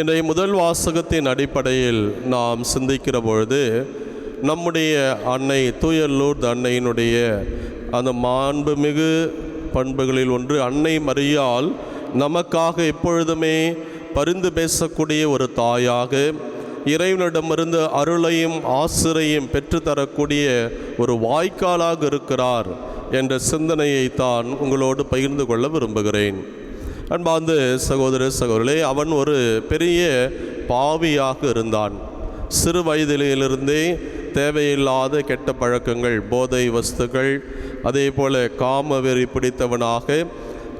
இன்றைய முதல் வாசகத்தின் அடிப்படையில் நாம் சிந்திக்கிற பொழுது நம்முடைய அன்னை தூயல்லூர் அன்னையினுடைய அந்த மாண்புமிகு பண்புகளில் ஒன்று அன்னை மறியால் நமக்காக எப்பொழுதுமே பரிந்து பேசக்கூடிய ஒரு தாயாக இறைவனிடமிருந்து அருளையும் ஆசிரையும் பெற்றுத்தரக்கூடிய ஒரு வாய்க்காலாக இருக்கிறார் என்ற சிந்தனையை தான் உங்களோடு பகிர்ந்து கொள்ள விரும்புகிறேன். அன்பார்ந்த சகோதர சகோதரே அவன் ஒரு பெரிய பாவியாக இருந்தான். சிறு வயதிலிருந்தே தேவையில்லாத கெட்ட பழக்கங்கள் போதை வஸ்துக்கள் அதே போல் காமவெறி பிடித்தவனாக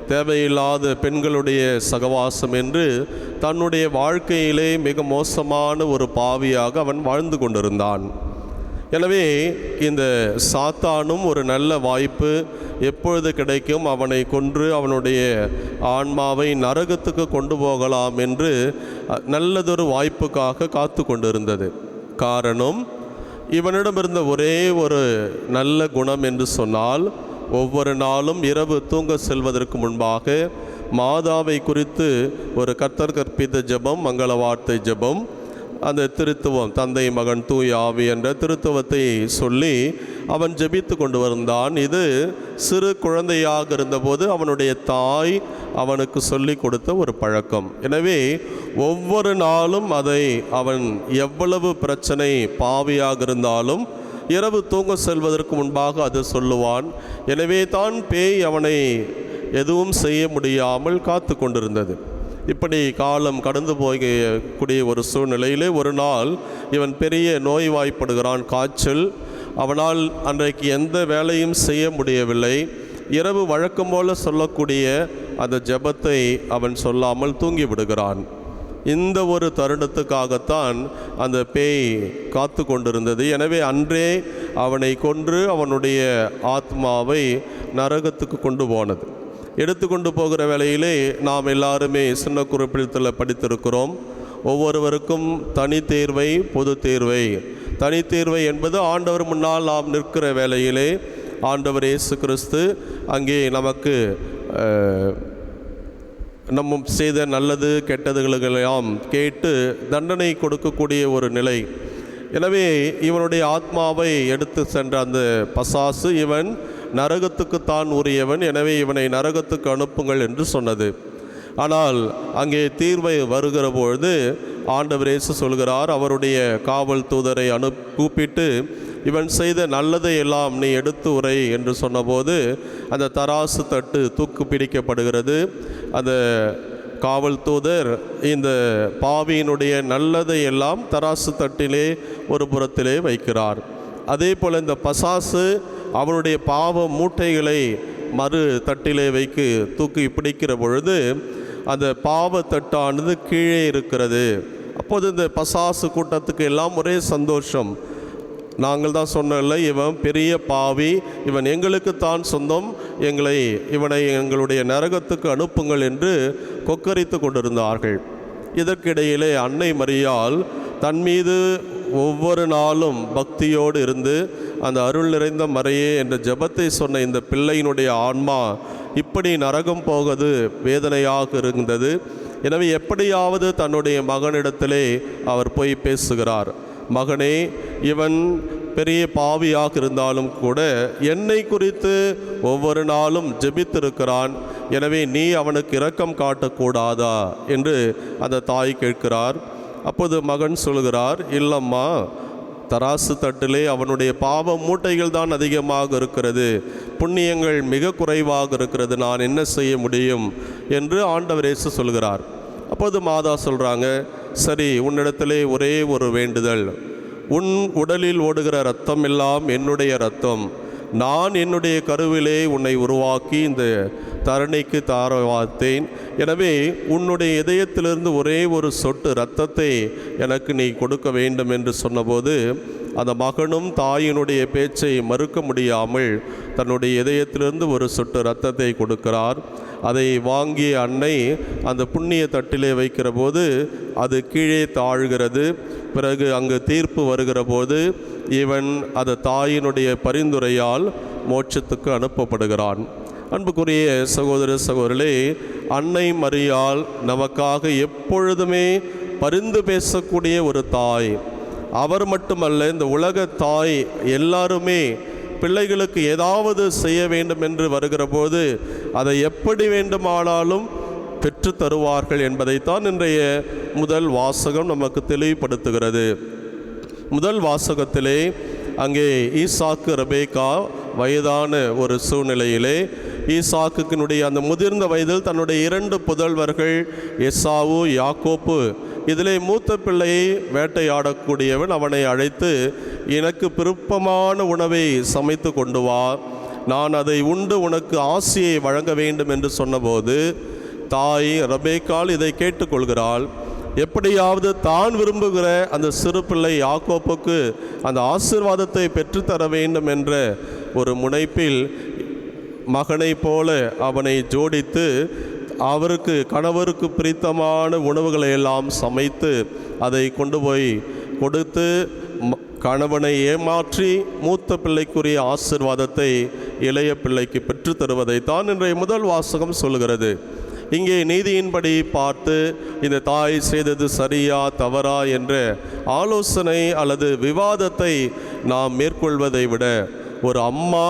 தேவையில்லாத பெண்களுடைய சகவாசம் என்று தன்னுடைய வாழ்க்கையிலே மிக மோசமான ஒரு பாவியாக அவன் வாழ்ந்து கொண்டிருந்தான். எனவே இந்த சாத்தானும் ஒரு நல்ல வாய்ப்பு எப்பொழுது கிடைக்கும்? அவனை கொன்று அவனுடைய ஆன்மாவை நரகத்துக்கு கொண்டு போகலாம் என்று நல்லதொரு வாய்ப்புக்காக காத்து கொண்டிருந்தது. காரணம் இவனிடம் இருந்த ஒரே ஒரு நல்ல குணம் என்று சொன்னால் ஒவ்வொரு நாளும் இரவு தூங்க செல்வதற்கு முன்பாக மாதாவை குறித்து ஒரு கர்த்தர் கற்பித்த ஜெபம் மங்கள வார்த்தை ஜெபம் அந்த திருத்துவம். தந்தை மகன் தூய் ஆவி என்ற திருத்துவத்தை சொல்லி அவன் ஜெபித்து கொண்டு வந்தான். இது சிறு குழந்தையாக இருந்தபோது அவனுடைய தாய் அவனுக்கு சொல்லி கொடுத்த ஒரு பழக்கம். எனவே ஒவ்வொரு நாளும் அதை அவன் எவ்வளவு பிரச்சனை பாவியாக இருந்தாலும் இரவு தூங்க செல்வதற்கு முன்பாக அது சொல்லுவான். எனவே தான் பேய் அவனை எதுவும் செய்ய முடியாமல் காத்து கொண்டிருந்தது. இப்படி காலம் கடந்து போகக்கூடிய ஒரு சூழ்நிலையிலே ஒரு நாள் இவன் பெரிய நோய்வாய்ப்படுகிறான் காய்ச்சல். அவனால் அன்றைக்கு எந்த வேலையும் செய்ய முடியவில்லை. இரவு வழக்கம் போல சொல்லக்கூடிய அந்த ஜெபத்தை அவன் சொல்லாமல் தூங்கி விடுகிறான் இந்த ஒரு தருணத்துக்காகத்தான் அந்த பேய் காத்து கொண்டிருந்தது. எனவே அன்றே அவனை கொன்று அவனுடைய ஆத்மாவை நரகத்துக்கு கொண்டு போனது. எடுத்துக்கொண்டு போகிற வேளையிலே நாம் எல்லாருமே சின்ன குறிப்பிடத்தில் படித்திருக்கிறோம். ஒவ்வொருவருக்கும் தனி தேர்வை பொது தேர்வை. தனி தேர்வை என்பது ஆண்டவர் முன்னால் நாம் நிற்கிற வேளையிலே ஆண்டவர் இயேசு கிறிஸ்து அங்கே நமக்கு நம்ம செய்த நல்லது கெட்டதுகளெல்லாம் கேட்டு தண்டனை கொடுக்கக்கூடிய ஒரு நிலை. எனவே இவனுடைய ஆத்மாவை எடுத்து சென்ற அந்த பசாசு இவன் நரகத்துக்குத்தான் உரியவன் எனவே இவனை நரகத்துக்கு அனுப்புங்கள் என்று சொன்னது. ஆனால் அங்கே தீர்வை வருகிற பொழுது ஆண்டவர் இயேசு சொல்கிறார் அவருடைய காவல் தூதரை அனு கூப்பிட்டு இவன் செய்த நல்லதை எல்லாம் நீ எடுத்து உரை என்று சொன்னபோது அந்த தராசு தட்டு தூக்கு பிடிக்கப்படுகிறது. அந்த காவல் தூதர் இந்த பாவியினுடைய நல்லதை எல்லாம் தராசு தட்டிலே ஒரு புறத்திலே வைக்கிறார். அதே போல் இந்த பசாசு அவனுடைய பாவ மூட்டைகளை மறு தட்டிலே வைக்கு தூக்கி பிடிக்கிற பொழுது அந்த பாவ தட்டானது கீழே இருக்கிறது. அப்போது இந்த பசாசு கூட்டத்துக்கு எல்லாம் ஒரே சந்தோஷம். நாங்கள் தான் சொன்னல இவன் பெரிய பாவி இவன் எங்களுக்குத்தான் சொந்தம் எங்களை இவனை எங்களுடைய நரகத்துக்கு அனுப்புங்கள் என்று கொக்கரித்து கொண்டிருந்தார்கள். இதற்கிடையிலே அன்னை மறியால் தன் மீது ஒவ்வொரு நாளும் பக்தியோடு இருந்து அந்த அருள் நிறைந்த மறையே என்ற ஜெபத்தை சொன்ன இந்த பிள்ளையினுடைய ஆன்மா இப்படி நரகம் போவது வேதனையாக இருந்தது. எனவே எப்படியாவது தன்னுடைய மகனிடத்திலே அவர் போய் பேசுகிறார். மகனே இவன் பெரிய பாவியாக இருந்தாலும் கூட என்னை குறித்து ஒவ்வொரு நாளும் ஜெபித்திருக்கிறான். எனவே நீ அவனுக்கு இரக்கம் காட்டக்கூடாதா? என்று அந்த தாய் கேட்கிறார். அப்போது மகன் சொல்கிறார் இல்லம்மா தராசு தட்டிலே அவனுடைய பாவ மூட்டைகள் தான் அதிகமாக இருக்கிறது. புண்ணியங்கள் மிக குறைவாக இருக்கிறது. நான் என்ன செய்ய முடியும்? என்று ஆண்டவர் இயேசு சொல்கிறார். அப்போது மாதா சொல்கிறாங்க சரி உன்னிடத்திலே ஒரே ஒரு வேண்டுதல். உன் உடலில் ஓடுகிற ரத்தம் எல்லாம் என்னுடைய ரத்தம் நான் என்னுடைய கருவிலே உன்னை உருவாக்கி இந்த தரணிக்கு தார வார்த்தேன் எனவே உன்னுடைய இதயத்திலிருந்து ஒரே ஒரு சொட்டு இரத்தத்தை எனக்கு நீ கொடுக்க வேண்டும் என்று சொன்னபோது அந்த மகனும் தாயினுடைய பேச்சை மறுக்க முடியாமல் தன்னுடைய இதயத்திலிருந்து ஒரு சொட்டு இரத்தத்தை கொடுக்கிறார். அதை வாங்கிய அன்னை அந்த புண்ணிய தட்டிலே வைக்கிற போது அது கீழே தாழ்கிறது. பிறகு அங்கு தீர்ப்பு வருகிற போது இவன் அது தாயினுடைய பரிந்துரையால் மோட்சத்துக்கு அனுப்பப்படுகிறான். அன்புக்குரிய சகோதர சகோதரர்களே அன்னை மறியால் நமக்காக எப்பொழுதுமே பரிந்து பேசக்கூடிய ஒரு தாய். அவர் மட்டுமல்ல இந்த உலக தாய் எல்லாருமே பிள்ளைகளுக்கு ஏதாவது செய்ய வேண்டும் என்று வருகிற போது அதை எப்படி வேண்டுமானாலும் பெற்று தருவார்கள் என்பதைத்தான் இன்றைய முதல் வாசகம் நமக்கு தெளிவுபடுத்துகிறது. முதல் வாசகத்திலே அங்கே ஈசாக்கு ரபேக்கா வயதான ஒரு சூழ்நிலையிலே ஈசாக்குக்கினுடைய அந்த முதிர்ந்த வயதில் தன்னுடைய இரண்டு புதல்வர்கள் எஸ்ஸாவு யாக்கோப்பு. இதிலே மூத்த பிள்ளையை வேட்டையாடக்கூடியவன் அவனை அழைத்து எனக்கு விருப்பமான உணவை சமைத்து கொண்டு வா. நான் அதை உண்டு உனக்கு ஆசியை வழங்க வேண்டும் என்று சொன்னபோது தாய் ரபேக்கால் இதை கேட்டுக்கொள்கிறாள். எப்படியாவது தான் விரும்புகிற அந்த சிறு பிள்ளை யாக்கோப்புக்கு அந்த ஆசீர்வாதத்தை பெற்றுத்தர வேண்டும் என்ற ஒரு முனைப்பில் மகனைப் போல அவனை ஜோடித்து அவருக்கு கணவருக்கு பிரித்தமான உணவுகளை எல்லாம் சமைத்து அதை கொண்டு போய் கொடுத்து ம- கணவனை ஏமாற்றி மூத்த பிள்ளைக்குரிய ஆசீர்வாதத்தை இளைய பிள்ளைக்கு பெற்று தருவதை தான் இன்றைய முதல் வாசகம் சொல்கிறது இங்கே நீதியின்படி பார்த்து இந்த தாய் செய்தது சரியா தவறா என்ற ஆலோசனை அல்லது விவாதத்தை நாம் மேற்கொள்வதை விட ஒரு அம்மா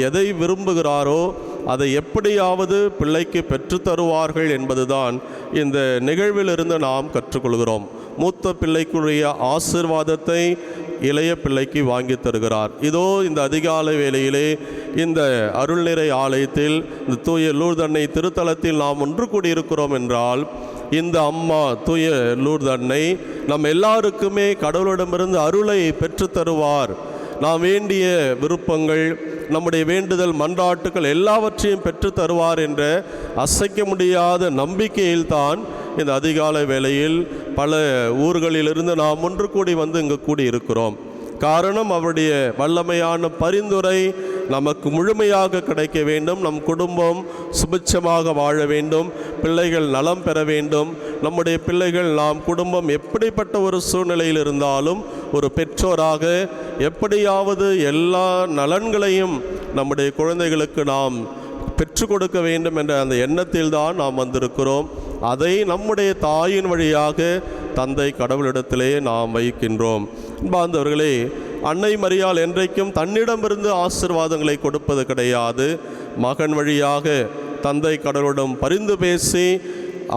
எதை விரும்புகிறாரோ அதை எப்படியாவது பிள்ளைக்கு பெற்றுத்தருவார்கள் என்பதுதான் இந்த நிகழ்விலிருந்து நாம் கற்றுக்கொள்கிறோம். மூத்த பிள்ளைக்குரிய ஆசிர்வாதத்தை இளைய பிள்ளைக்கு வாங்கி தருகிறார். இதோ இந்த அதிகாலை வேளையிலே இந்த அருள்நிறை ஆலயத்தில் இந்த தூய லூர்தன்னை திருத்தலத்தில் நாம் ஒன்று கூடியிருக்கிறோம் என்றால் இந்த அம்மா தூய லூர்தன்னை நம் எல்லாருக்குமே கடவுளிடமிருந்து அருளை பெற்றுத் தருவார் நாம் வேண்டிய விருப்பங்கள் நம்முடைய வேண்டுதல் மன்றாட்டுகள் எல்லாவற்றையும் பெற்று தருவார் என்ற அசைக்க முடியாத நம்பிக்கையில்தான் இந்த அதிகாலை வேளையில் பல ஊர்களிலிருந்து நாம் ஒன்று கூடி வந்து இங்கு கூடி இருக்கிறோம் காரணம் அவருடைய வல்லமையான பரிந்துரை நமக்கு முழுமையாக கிடைக்க வேண்டும். நம் குடும்பம் சுபிட்சமாக வாழ வேண்டும். பிள்ளைகள் நலம் பெற வேண்டும். நம்முடைய பிள்ளைகள் நாம் குடும்பம் எப்படிப்பட்ட ஒரு சூழ்நிலையில் இருந்தாலும் ஒரு பெற்றோராக எப்படியாவது எல்லா நலன்களையும் நம்முடைய குழந்தைகளுக்கு நாம் பெற்றுக் கொடுக்க வேண்டும் என்ற அந்த எண்ணத்தில் தான் நாம் வந்திருக்கிறோம். அதை நம்முடைய தாயின் வழியாக தந்தை கடவுளிடத்திலே நாம் வைக்கின்றோம். பாந்தவர்களே அன்னை மரியால் என்றைக்கும் தன்னிடமிருந்து ஆசிர்வாதங்களை கொடுப்பது கிடையாது. மகன் வழியாக தந்தை கடவுளிடம் பரிந்து பேசி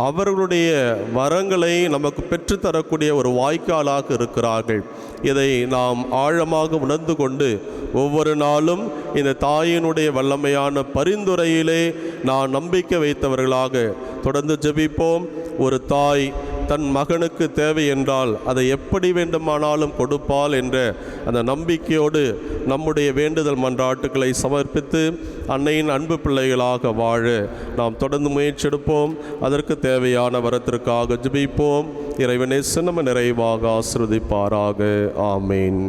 அவர்களுடைய வரங்களை நமக்கு பெற்றுத்தரக்கூடிய ஒரு வாய்க்காலாக இருக்கிறார்கள். இதை நாம் ஆழமாக உணர்ந்து கொண்டு ஒவ்வொரு நாளும் இந்த தாயினுடைய வல்லமையான பரிந்துரையிலே நான் நம்பிக்கை வைத்தவர்களாக தொடர்ந்து ஜெபிப்போம். ஒரு தாய் தன் மகனுக்கு தேவை என்றால் அதை எப்படி வேண்டுமானாலும் கொடுப்பாள் என்ற அந்த நம்பிக்கையோடு நம்முடைய வேண்டுதல் மன்றாட்டுக்களை சமர்ப்பித்து அன்னையின் அன்பு பிள்ளைகளாக வாழ நாம் தொடர்ந்து முயற்சி எடுப்போம் அதற்கு தேவையான வரத்திற்காக ஜிபிப்போம் இறைவனே சின்னம நிறைவாக ஆசிர்வதிப்பாராக ஆமேன்